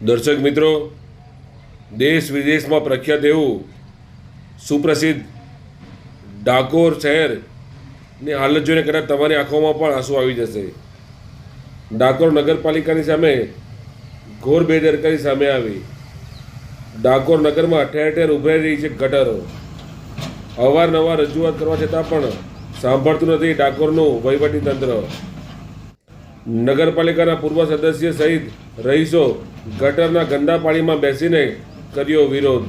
દર્શક મિત્રો, દેશ વિદેશમાં પ્રખ્યાત એવું સુપ્રસિદ્ધ ડાકોર શહેરની હાલત જોઈને કદાચ તમારી આંખોમાં પણ આંસુ આવી જશે. ડાકોર નગરપાલિકાની સામે ઘોર બેદરકારી સામે આવી. ડાકોર નગરમાં ઠેર ઠેર ઉભરાઈ રહી છે ગટરો. અવારનવાર રજૂઆત કરવા છતાં પણ સાંભળતું નથી ડાકોરનું વહીવટી તંત્ર નગરપાલિકાના પૂર્વ સદસ્ય સહિત રહીશો ગટરના ગંદા પાણીમાં બેસીને કર્યો વિરોધ.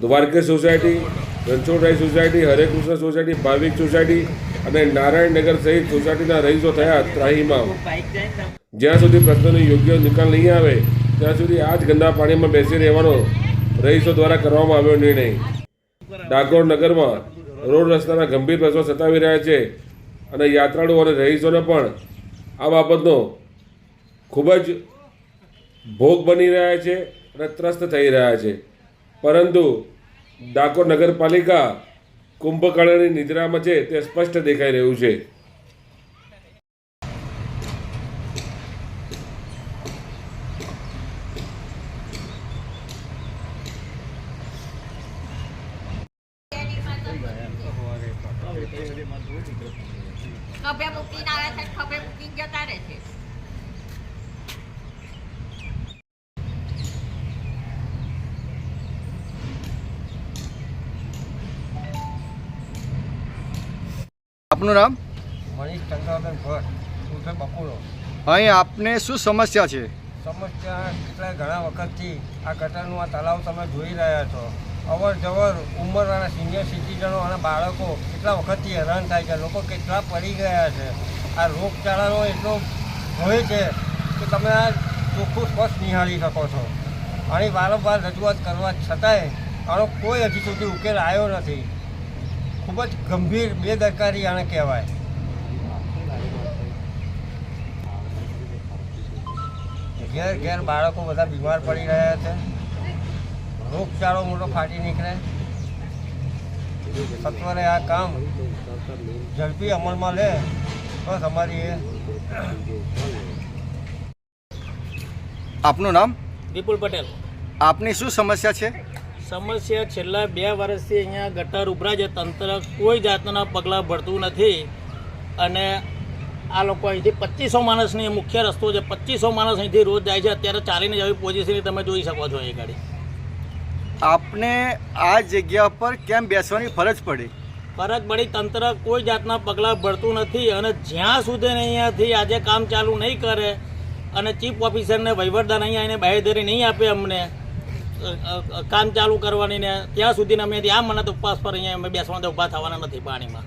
Dwarkesh society Ranchhodrai society Harekrishna society, Bhavik society અને નારાયણનગર સહિત સોસાયટીના રહીશો થયા ત્રાહીમાં જ્યાં સુધી પ્રશ્નનો યોગ્ય નિકાલ નહીં આવે, ત્યાં સુધી આ જ ગંદા પાણીમાં બેસી રહેવાનો રહીશો દ્વારા કરવામાં આવ્યો નિર્ણય. ડાકોર નગરમાં રોડ રસ્તાના ગંભીર પ્રશ્નો સતાવી રહ્યા છે અને યાત્રાળુઓ અને રહીશોને પણ આ બાબતનો ખૂબ જ ભોગ બની રહ્યા છે અને ત્રસ્ત થઈ રહ્યા છે. પરંતુ ડાકોર નગરપાલિકા કુંભકર્ણની નિદ્રામાં છે તે સ્પષ્ટ દેખાઈ રહ્યું છે. ખભે મૂકીને આવે છે ખભે મૂકીને જતા રહે છે. આપનું નામ? મનીષ ચંદ્રવર્ધન ભટ્ટ. બપોરો. અહીં આપને શું સમસ્યા છે? સમસ્યા કેટલા ઘણા વખતથી આ ગટરનું આ તલાવ તમે જોઈ રહ્યા છો. અવર જવર ઉંમરવાળા સિનિયર સિટીઝનો અને બાળકો કેટલા વખતથી હેરાન થાય છે, લોકો કેટલા પડી ગયા છે. આ રોગચાળાનો એટલો ભય છે કે તમે આ ચોખ્ખું સ્પષ્ટ નિહાળી શકો છો. અને વારંવાર રજૂઆત કરવા છતાંય આનો કોઈ હજી સુધી ઉકેલ આવ્યો નથી. ખૂબ જ ગંભીર બેદરકારી આને કહેવાય. ઘેર ઘેર બાળકો બધા બીમાર પડી રહ્યા છે. રોગચાળો મોટો ફાટી નીકળે. સત્વરે આ કામ ઝડપી અમલમાં લે તો અમારી એ. આપનું નામ? વિપુલ પટેલ. આપની શું સમસ્યા છે? સમસ્યા છેલ્લા બે વર્ષથી અહીંયા ગટર ઉભરા છે તંત્ર કોઈ જાતના પગલાં ભરતું નથી. અને આ લોકો અહીંથી પચીસો માણસની મુખ્ય રસ્તો છે. પચીસો માણસ અહીંથી રોજ જાય છે. અત્યારે ચાલીને જવી પોઝિશન તમે જોઈ શકો છો એ ગાડી. આપને આ જગ્યા પર કેમ બેસવાની ફરજ પડી? ફરજ પડી તંત્ર કોઈ જાતના પગલાં ભરતું નથી અને જ્યાં સુધી અહીંયાથી આજે કામ ચાલુ નહીં કરે અને ચીફ ઓફિસરને વહીવટદાર અહીંયા એને બાહેધરી નહીં આપે અમને કામ ચાલુ કરવાની ને ત્યાં સુધી અમે ત્યાં મને તો ઉપવાસ પર અહીંયા અમે બેસવાના ઊભા થવાના નથી પાણીમાં.